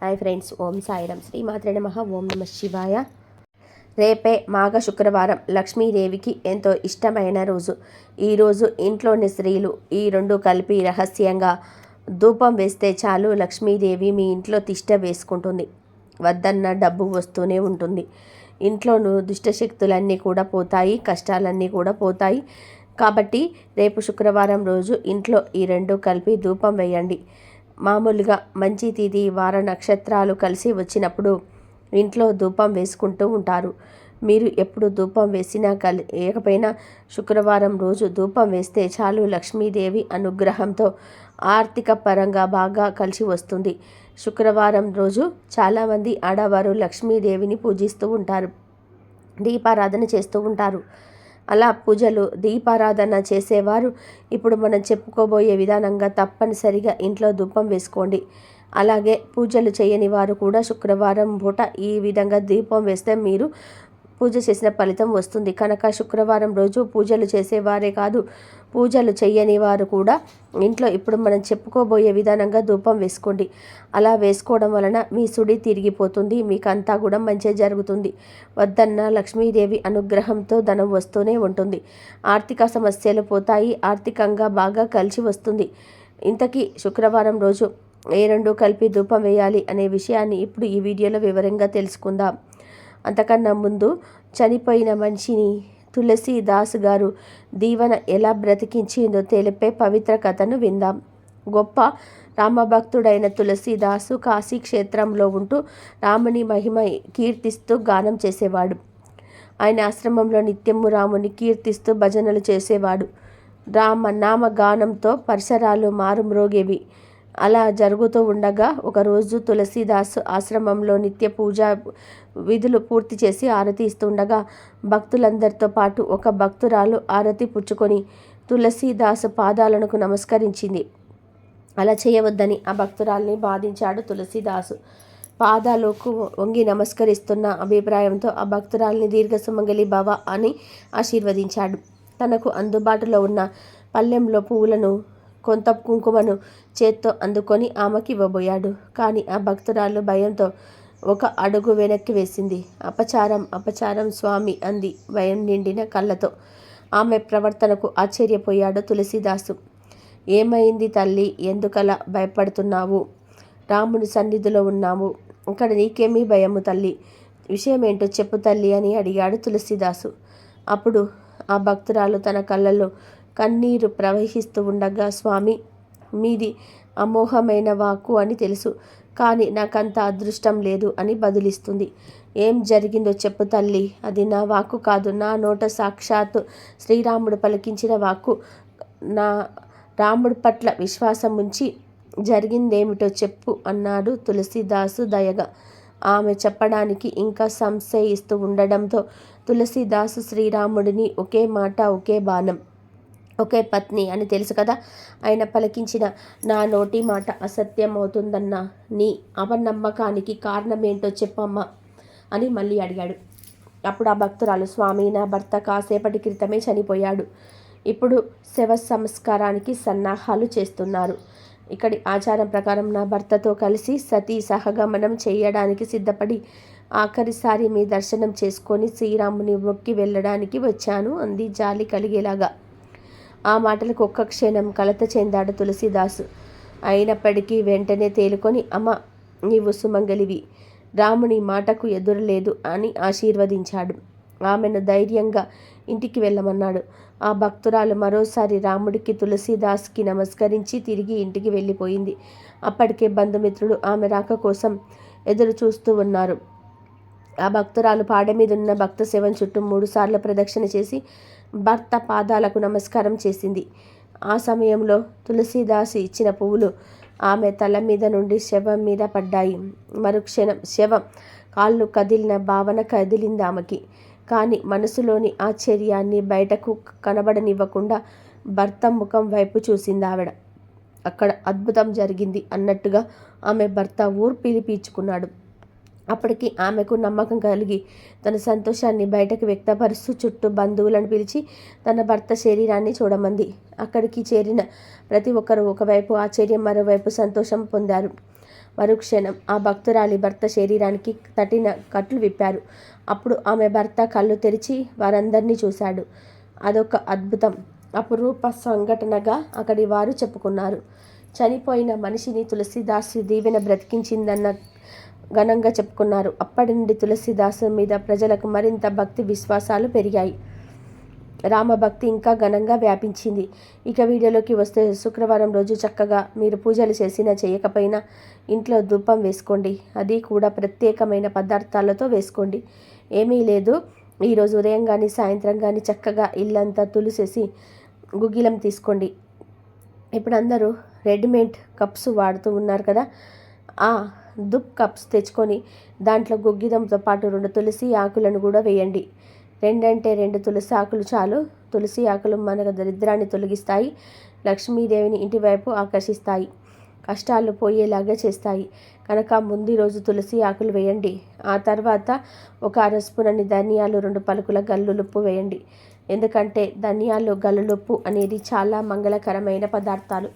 Hi friends Om Sairam Shri మాత్రే నమ ఓం నమ శివాయ. రేపే మాఘ శుక్రవారం లక్ష్మీదేవికి ఎంతో ఇష్టమైన రోజు. ఈరోజు ఇంట్లోని స్త్రీలు ఈ రెండు కలిపి రహస్యంగా ధూపం వేస్తే చాలు లక్ష్మీదేవి మీ ఇంట్లో తిష్ట వేసుకుంటుంది. వద్దన్న డబ్బు వస్తూనే ఉంటుంది. ఇంట్లోనూ దుష్టశక్తులన్నీ కూడా పోతాయి కష్టాలన్నీ కూడా పోతాయి. కాబట్టి రేపు శుక్రవారం రోజు ఇంట్లో ఈ రెండు కలిపి ధూపం వేయండి. మామూలుగా మంచి తిది వార నక్షత్రాలు కలిసి వచ్చినప్పుడు ఇంట్లో ధూపం వేసుకుంటూ ఉంటారు. మీరు ఎప్పుడు ధూపం వేసినా కలి లేకపోయినా శుక్రవారం రోజు ధూపం వేస్తే చాలు లక్ష్మీదేవి అనుగ్రహంతో ఆర్థిక పరంగా బాగా కలిసి వస్తుంది. శుక్రవారం రోజు చాలామంది ఆడవారు లక్ష్మీదేవిని పూజిస్తూ ఉంటారు. దీపారాధన చేస్తూ ఉంటారు. అలా పూజలు దీపారాధన చేసేవారు. ఇప్పుడు మనం చెప్పుకోబోయే విధానంగా తప్పనిసరిగా ఇంట్లో ధూపం వేసుకోండి. అలాగే పూజలు చేయని వారు కూడా శుక్రవారం పూట ఈ విధంగా దీపం వేస్తే మీరు పూజ చేసిన ఫలితం వస్తుంది. కనుక శుక్రవారం రోజు పూజలు చేసేవారే కాదు పూజలు చేయని వారు కూడా ఇంట్లో ఇప్పుడు మనం చెప్పుకోబోయే విధానంగా ధూపం వేసుకోండి. అలా వేసుకోవడం వలన మీ సుడి తిరిగిపోతుంది మీకు అంతా కూడా మంచి జరుగుతుంది. వద్దన్న లక్ష్మీదేవి అనుగ్రహంతో ధనం వస్తూనే ఉంటుంది. ఆర్థిక సమస్యలు పోతాయి ఆర్థికంగా బాగా కలిసి వస్తుంది. ఇంతకీ శుక్రవారం రోజు ఏ రెండు కలిపి ధూపం వేయాలి అనే విషయాన్ని ఇప్పుడు ఈ వీడియోలో వివరంగా తెలుసుకుందాం. అంతకన్నా ముందు చనిపోయిన మనిషిని తులసీదాస్ గారు దీవెన ఎలా బ్రతికించిందో తెలిపే పవిత్ర కథను విందాం. గొప్ప రామభక్తుడైన తులసీదాసు కాశీ క్షేత్రంలో ఉంటూ రాముని మహిమ కీర్తిస్తూ గానం చేసేవాడు. ఆయన ఆశ్రమంలో నిత్యము రాముని కీర్తిస్తూ భజనలు చేసేవాడు. రామ నామ గానంతో పరిసరాలు మారుమ్రోగేవి. అలా జరుగుతూ ఉండగా ఒకరోజు తులసీదాస్ ఆశ్రమంలో నిత్య పూజ విధులు పూర్తి చేసి ఆరతి ఇస్తుండగా భక్తులందరితో పాటు ఒక భక్తురాలు ఆరతి పుచ్చుకొని తులసీదాస్ పాదాలకు నమస్కరించింది. అలా చేయవద్దని ఆ భక్తురాల్ని బాధించాడు తులసీదాసు. పాదాలకు వంగి నమస్కరిస్తున్న అభిప్రాయంతో ఆ భక్తురాల్ని దీర్ఘ సుమంగలి భవ అని ఆశీర్వదించాడు. తనకు అందుబాటులో ఉన్న పల్లెంలో పువ్వులను కొంత కుంకుమను చేత్తో అందుకొని ఆమెకి ఇవ్వబోయాడు. కానీ ఆ భక్తురాలు భయంతో ఒక అడుగు వెనక్కి వేసింది. అపచారం అపచారం స్వామి అంది భయం నిండిన కళ్ళతో. ఆమె ప్రవర్తనకు ఆశ్చర్యపోయాడు తులసిదాసు. ఏమైంది తల్లి? ఎందుకలా భయపడుతున్నావు? రాముని సన్నిధిలో ఉన్నాము ఇక్కడ నీకేమీ భయము తల్లి? విషయమేంటో చెప్పు తల్లి అని అడిగాడు తులసిదాసు. అప్పుడు ఆ భక్తురాలు తన కళ్ళల్లో కన్నీరు ప్రవహిస్తూ ఉండగా స్వామి మీది అమోఘమైన వాక్కు అని తెలుసు కానీ నాకంత అదృష్టం లేదు అని బదులిస్తుంది. ఏం జరిగిందో చెప్పు తల్లి అది నా వాక్కు కాదు నా నోట సాక్షాత్తు శ్రీరాముడు పలికించిన వాక్కు. నా రాముడి పట్ల విశ్వాసం ఉంచి జరిగిందేమిటో చెప్పు అన్నాడు తులసిదాసు దయగా. ఆమె చెప్పడానికి ఇంకా సంశయిస్తూ ఉండడంతో తులసిదాసు శ్రీరాముడిని ఒకే మాట ఒకే బాణం ఒకే పత్ని అని తెలుసు కదా? ఆయన పలికించిన నా నోటి మాట అసత్యం అవుతుందన్నా నీ అవనమ్మకానికి కారణమేంటో చెప్పమ్మా అని మళ్ళీ అడిగాడు. అప్పుడు ఆ భక్తురాలు స్వామి నా భర్త కాసేపటి క్రితమే చనిపోయాడు. ఇప్పుడు శవ సంస్కారానికి సన్నాహాలు చేస్తున్నారు. ఇక్కడి ఆచారం ప్రకారం నా భర్తతో కలిసి సతీ సహగమనం చేయడానికి సిద్ధపడి ఆఖరిసారి మీ దర్శనం చేసుకొని శ్రీరాముని మొక్కి వెళ్ళడానికి వచ్చాను అంది జాలి కలిగేలాగా. ఆ మాటలకు ఒక్క క్షణం కలత చెందాడు తులసిదాసు. అయినప్పటికీ వెంటనే తేలుకొని అమ్మ నీవు సుమంగలివి. రాముని మాటకు ఎదురలేదు అని ఆశీర్వదించాడు. ఆమెను ధైర్యంగా ఇంటికి వెళ్ళమన్నాడు. ఆ భక్తురాలు మరోసారి రాముడికి తులసీదాస్కి నమస్కరించి తిరిగి ఇంటికి వెళ్ళిపోయింది. అప్పటికే బంధుమిత్రులు ఆమె రాక కోసం ఎదురు చూస్తూ ఉన్నారు. ఆ భక్తురాలు పాడ మీద ఉన్న భక్త శవం చుట్టూ మూడుసార్లు ప్రదక్షిణ చేసి భర్త పాదాలకు నమస్కారం చేసింది. ఆ సమయంలో తులసీదాసి ఇచ్చిన పువ్వులు ఆమె తల మీద నుండి శవం మీద పడ్డాయి. మరుక్షణం శవం కాళ్ళు కదిలిన భావన కదిలింది ఆమెకి. కానీ మనసులోని ఆశ్చర్యాన్ని బయటకు కనబడనివ్వకుండా భర్త ముఖం వైపు చూసింది ఆవిడ. అక్కడ అద్భుతం జరిగింది అన్నట్టుగా ఆమె భర్త ఊరు పిలిపించుకున్నాడు. అప్పటికి ఆమెకు నమ్మకం కలిగి తన సంతోషాన్ని బయటకు వ్యక్తపరుస్తూ చుట్టూ బంధువులను పిలిచి తన భర్త శరీరాన్ని చూడమంది. అక్కడికి చేరిన ప్రతి ఒక్కరూ ఒకవైపు ఆశ్చర్యం మరోవైపు సంతోషం పొందారు. మరుక్షణం ఆ భక్తురాలి భర్త శరీరానికి తటిన కట్లు విప్పారు. అప్పుడు ఆమె భర్త కళ్ళు తెరిచి వారందరినీ చూశాడు. అదొక అద్భుతం. అపురూప సంఘటనగా అక్కడి వారు చెప్పుకున్నారు. చనిపోయిన మనిషిని తులసిదాసు దీవెన బ్రతికించిందన్న ఘనంగా చెప్పుకున్నారు. అప్పటి నుండి తులసిదాసు మీద ప్రజలకు మరింత భక్తి విశ్వాసాలు పెరిగాయి. రామభక్తి ఇంకా ఘనంగా వ్యాపించింది. ఇక వీడియోలోకి వస్తే శుక్రవారం రోజు చక్కగా మీరు పూజలు చేసినా చేయకపోయినా ఇంట్లో ధూపం వేసుకోండి. అది కూడా ప్రత్యేకమైన పదార్థాలతో వేసుకోండి. ఏమీ లేదు. ఈరోజు ఉదయం కానీ సాయంత్రం కానీ చక్కగా ఇల్లంతా తులిసేసి గుగ్గిలం తీసుకోండి. ఇప్పుడు అందరూ రెడీమేడ్ కప్స్ వాడుతూ ఉన్నారు కదా. ఆ దుప్ కప్స్ తెచ్చుకొని దాంట్లో గుగ్గిదంతో పాటు రెండు తులసి ఆకులను కూడా వేయండి. రెండంటే రెండు తులసి ఆకులు చాలు. తులసి ఆకులు మన దరిద్రాన్ని తొలగిస్తాయి. లక్ష్మీదేవిని ఇంటివైపు ఆకర్షిస్తాయి. కష్టాలు పోయేలాగా చేస్తాయి. కనుక ముందు రోజు తులసి ఆకులు వేయండి. ఆ తర్వాత ఒక అరస్పునని ధనియాలు రెండు పలుకుల గల్లులుప్పు వేయండి. ఎందుకంటే ధనియాలు గల్లులుప్పు అనేది చాలా మంగళకరమైన పదార్థాలు.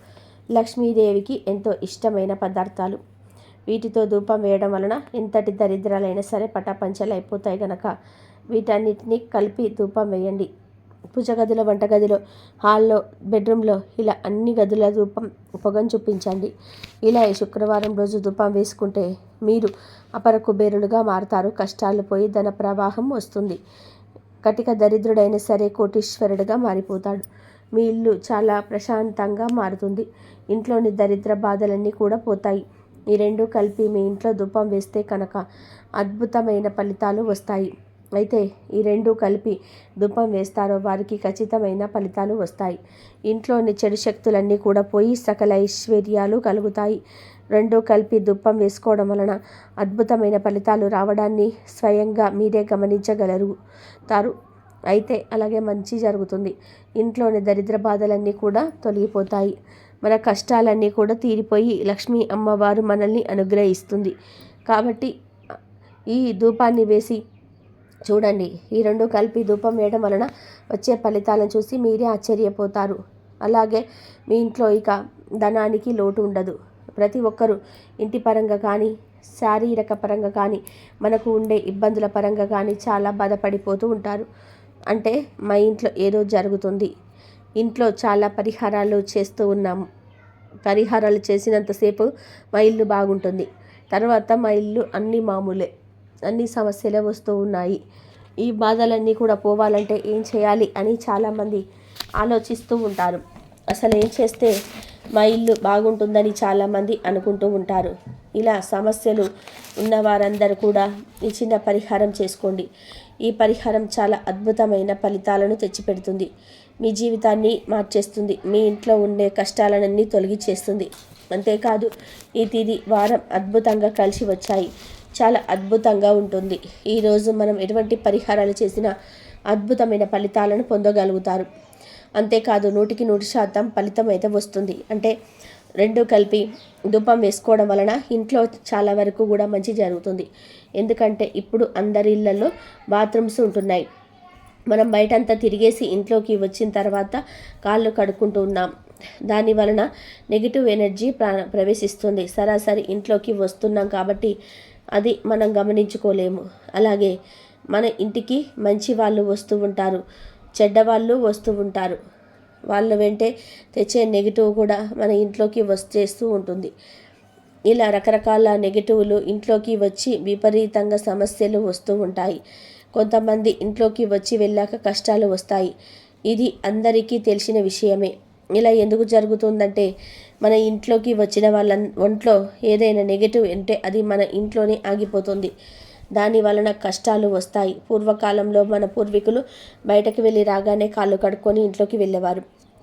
లక్ష్మీదేవికి ఎంతో ఇష్టమైన పదార్థాలు. వీటితో ధూపం వేయడం వలన ఎంతటి దరిద్రాలైనా సరే పటాపంచలు అయిపోతాయి గనక. వీటన్నిటిని కలిపి ధూపం వేయండి. పూజ గదిలో వంటగదిలో హాల్లో బెడ్రూమ్లో ఇలా అన్ని గదుల ధూపం పొగను చూపించండి. ఇలా ఈ శుక్రవారం రోజు ధూపం వేసుకుంటే మీరు అపర కుబేరులుగా మారుతారు. కష్టాలు పోయి ధన ప్రవాహం వస్తుంది. కటిక దరిద్రుడైన సరే కోటీశ్వరుడుగా మారిపోతాడు. మీ ఇల్లు చాలా ప్రశాంతంగా మారుతుంది. ఇంట్లోని దరిద్ర బాధలన్నీ కూడా పోతాయి. ఈ రెండు కలిపి మీ ఇంట్లో ధూపం వేస్తే కనుక అద్భుతమైన ఫలితాలు వస్తాయి. అయితే ఈ రెండు కలిపి ధూపం వేస్తారో వారికి ఖచ్చితమైన ఫలితాలు వస్తాయి. ఇంట్లోని చెడు శక్తులన్నీ కూడా పోయి సకల ఐశ్వర్యాలు కలుగుతాయి. రెండు కలిపి దుప్పం వేసుకోవడం వలన అద్భుతమైన ఫలితాలు రావడాన్ని స్వయంగా మీరే గమనించగలరు తారు అయితే అలాగే మంచి జరుగుతుంది. ఇంట్లోని దరిద్ర బాధలన్నీ కూడా తొలగిపోతాయి. మన కష్టాలన్నీ కూడా తీరిపోయి లక్ష్మీ అమ్మవారు మనల్ని అనుగ్రహిస్తుంది. కాబట్టి ఈ ధూపాన్ని వేసి చూడండి. ఈ రెండు కలిపి ధూపం వేయడం వలన వచ్చే ఫలితాలను చూసి మీరే ఆశ్చర్యపోతారు. అలాగే మీ ఇంట్లో ఇక ధనానికి లోటు ఉండదు. ప్రతి ఒక్కరూ ఇంటి పరంగా కానీ శారీరక పరంగా కానీ మనకు ఉండే ఇబ్బందుల పరంగా కానీ చాలా బాధపడిపోతూ ఉంటారు. అంటే మా ఇంట్లో ఏదో జరుగుతుంది. ఇంట్లో చాలా పరిహారాలు చేస్తూ ఉన్నాము పరిహారాలు చేసినంతసేపు మా ఇల్లు బాగుంటుంది. తర్వాత మా ఇల్లు అన్ని మామూలే. అన్ని సమస్యలే వస్తూ ఉన్నాయి. ఈ బాధలన్నీ కూడా పోవాలంటే ఏం చేయాలి అని చాలామంది ఆలోచిస్తూ ఉంటారు. అసలు ఏం చేస్తే మా ఇల్లు బాగుంటుందని చాలామంది అనుకుంటూ ఉంటారు. ఇలా సమస్యలు ఉన్న వారందరూ కూడా ఈ చిన్న పరిహారం చేసుకోండి. ఈ పరిహారం చాలా అద్భుతమైన ఫలితాలను తెచ్చిపెడుతుంది. మీ జీవితాన్ని మార్చేస్తుంది. మీ ఇంట్లో ఉండే కష్టాలన్నీ తొలగిచేస్తుంది అంతేకాదు ఈ తిది వారం అద్భుతంగా కలిసి వచ్చాయి. చాలా అద్భుతంగా ఉంటుంది. ఈరోజు మనం ఎటువంటి పరిహారాలు చేసినా అద్భుతమైన ఫలితాలను పొందగలుగుతారు. అంతేకాదు నూటికి నూటి శాతం ఫలితం అయితే వస్తుంది. అంటే రెండు కలిపి ధూపం వేసుకోవడం వలన ఇంట్లో చాలా వరకు కూడా మంచి జరుగుతుంది. ఎందుకంటే ఇప్పుడు అందరి ఇళ్ళలో బాత్రూమ్స్ ఉంటున్నాయి. మనం బయటంతా తిరిగేసి ఇంట్లోకి వచ్చిన తర్వాత కాళ్ళు కడుక్కుంటూ ఉన్నాం. దాని వలన నెగిటివ్ ఎనర్జీ ప్రవేశిస్తుంది. సరాసరి ఇంట్లోకి వస్తున్నాం కాబట్టి అది మనం గమనించుకోలేము. అలాగే మన ఇంటికి మంచి వాళ్ళు వస్తూ ఉంటారు. చెడ్డవాళ్ళు వస్తూ ఉంటారు. వాళ్ళ వెంటే తెచ్చే నెగిటివ్ కూడా మన ఇంట్లోకి వచ్చేస్తూ ఉంటుంది. ఇలా రకరకాల నెగిటివ్లు ఇంట్లోకి వచ్చి విపరీతంగా సమస్యలు వస్తూ ఉంటాయి. కొంతమంది ఇంట్లోకి వచ్చి వెళ్ళాక కష్టాలు వస్తాయి. ఇది అందరికీ తెలిసిన విషయమే. ఇలా ఎందుకు జరుగుతుందంటే మన ఇంట్లోకి వచ్చిన వాళ్ళ ఒంట్లో ఏదైనా నెగిటివ్ అంటే అది మన ఇంట్లోనే ఆగిపోతుంది. దాని వలన కష్టాలు వస్తాయి. పూర్వకాలంలో మన పూర్వీకులు బయటకు వెళ్ళి రాగానే కాళ్ళు కడుక్కొని ఇంట్లోకి వెళ్ళేవారు.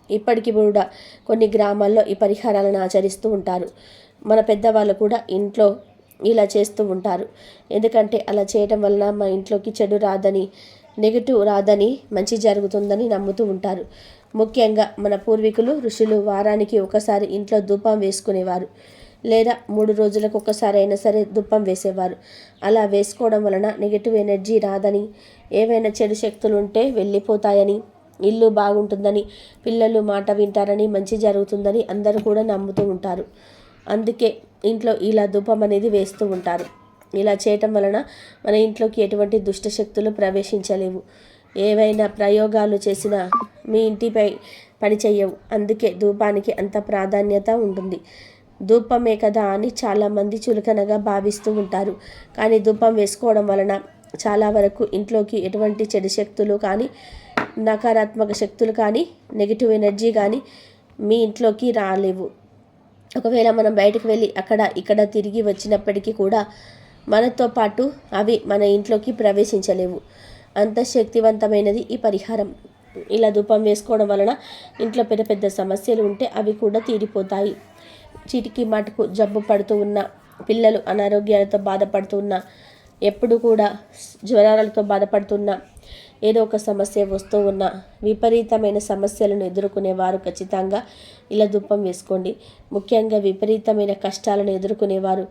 ఇప్పటికి కూడా కొన్ని గ్రామాల్లో ఈ పరిహారాలను ఆచరిస్తూ ఉంటారు. మన పెద్దవాళ్ళు కూడా ఇంట్లో ఇలా చేస్తూ ఉంటారు. ఎందుకంటే అలా చేయటం వలన మా ఇంట్లోకి చెడు రాదని నెగిటివ్ రాదని మంచి జరుగుతుందని నమ్ముతూ ఉంటారు. ముఖ్యంగా మన పూర్వీకులు ఋషులు వారానికి ఒకసారి ఇంట్లో ధూపం వేసుకునేవారు. లేదా మూడు రోజులకు ఒకసారి అయినా సరే దుప్పం వేసేవారు. అలా వేసుకోవడం వలన నెగిటివ్ ఎనర్జీ రాదని ఏవైనా చెడు శక్తులు ఉంటే వెళ్ళిపోతాయని ఇల్లు బాగుంటుందని పిల్లలు మాట వింటారని మంచి జరుగుతుందని అందరూ కూడా నమ్ముతూ ఉంటారు. అందుకే ఇంట్లో ఇలా ధూపం అనేది వేస్తూ ఉంటారు. ఇలా చేయటం వలన మన ఇంట్లోకి ఎటువంటి దుష్ట శక్తులు ప్రవేశించలేవు. ఏవైనా ప్రయోగాలు చేసినా మీ ఇంటిపై పని చెయ్యవు. అందుకే ధూపానికి అంత ప్రాధాన్యత ఉంటుంది. ధూపమే కదా అని చాలామంది చులకనగా భావిస్తూ ఉంటారు. కానీ ధూపం వేసుకోవడం వలన చాలా వరకు ఇంట్లోకి ఎటువంటి చెడు శక్తులు కానీ నకారాత్మక శక్తులు కానీ నెగిటివ్ ఎనర్జీ కానీ మీ ఇంట్లోకి రాలేవు. ఒకవేళ మనం బయటకు వెళ్ళి అక్కడ ఇక్కడ తిరిగి వచ్చినప్పటికీ కూడా మనతో పాటు అవి మన ఇంట్లోకి ప్రవేశించలేవు. అంత శక్తివంతమైనది ఈ పరిహారం. ఇలా ధూపం వేసుకోవడం వలన ఇంట్లో పెద్ద పెద్ద సమస్యలు ఉంటే అవి కూడా తీరిపోతాయి. చిటికి మటుకు జబ్బు పడుతూ ఉన్న పిల్లలు అనారోగ్యాలతో బాధపడుతున్న ఎప్పుడు కూడా జ్వరాలతో బాధపడుతున్న ఏదో ఒక సమస్య వస్తూ ఉన్న విపరీతమైన సమస్యలను ఎదుర్కొనేవారు ఖచ్చితంగా ఇలా దుప్పం వేసుకోండి. ముఖ్యంగా విపరీతమైన కష్టాలను ఎదుర్కొనేవారు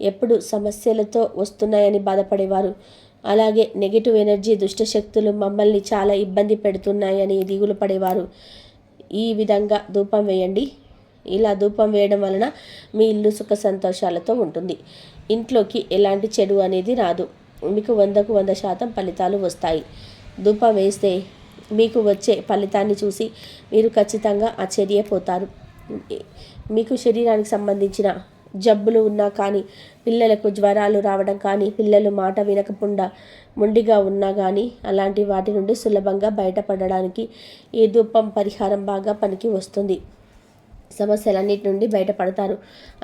ఎప్పుడు సమస్యలతో వస్తున్నాయని బాధపడేవారు. అలాగే నెగిటివ్ ఎనర్జీ దుష్టశక్తులు మమ్మల్ని చాలా ఇబ్బంది పెడుతున్నాయని దిగులు పడేవారు. ఈ విధంగా ధూపం వేయండి. ఇలా ధూపం వేయడం వలన మీ ఇల్లు సుఖ సంతోషాలతో ఉంటుంది. ఇంట్లోకి ఎలాంటి చెడు అనేది రాదు. మీకు వందకు వంద శాతం ఫలితాలు వస్తాయి. ధూపం వేస్తే మీకు వచ్చే ఫలితాన్ని చూసి మీరు ఖచ్చితంగా ఆశ్చర్యపోతారు. మీకు శరీరానికి సంబంధించిన జబ్బులు ఉన్నా కానీ పిల్లలకు జ్వరాలు రావడం కానీ పిల్లలు మాట వినకుండా మొండిగా ఉన్నా కానీ అలాంటి వాటి నుండి సులభంగా బయటపడడానికి ఈ ధూపం పరిహారం బాగా పనికి వస్తుంది. సమస్యలన్నిటి నుండి బయటపడతారు.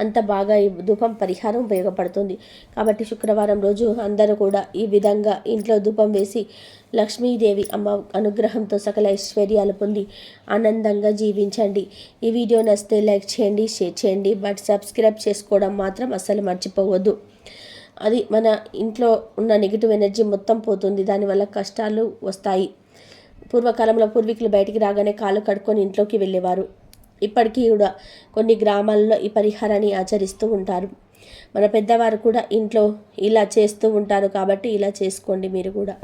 అంత బాగా ఈ ధూపం పరిహారం ఉపయోగపడుతుంది. కాబట్టి శుక్రవారం రోజు అందరూ కూడా ఈ విధంగా ఇంట్లో ధూపం వేసి లక్ష్మీదేవి అమ్మ అనుగ్రహంతో సకల ఐశ్వర్యాలు పొంది ఆనందంగా జీవించండి. ఈ వీడియో నచ్చితే లైక్ చేయండి షేర్ చేయండి బట్ సబ్స్క్రైబ్ చేసుకోవడం మాత్రం అస్సలు మర్చిపోవద్దు. అది మన ఇంట్లో ఉన్న నెగిటివ్ ఎనర్జీ మొత్తం పోతుంది. దానివల్ల కష్టాలు వస్తాయి. పూర్వకాలంలో పూర్వీకులు బయటికి రాగానే కాళ్ళు కడుక్కొని ఇంట్లోకి వెళ్ళేవారు. ఇప్పటికీ కూడా కొన్ని గ్రామాల్లో ఈ పరిహారాన్ని ఆచరిస్తూ ఉంటారు. మన పెద్దవారు కూడా ఇంట్లో ఇలా చేస్తూ ఉంటారు కాబట్టి ఇలా చేసుకోండి మీరు కూడా.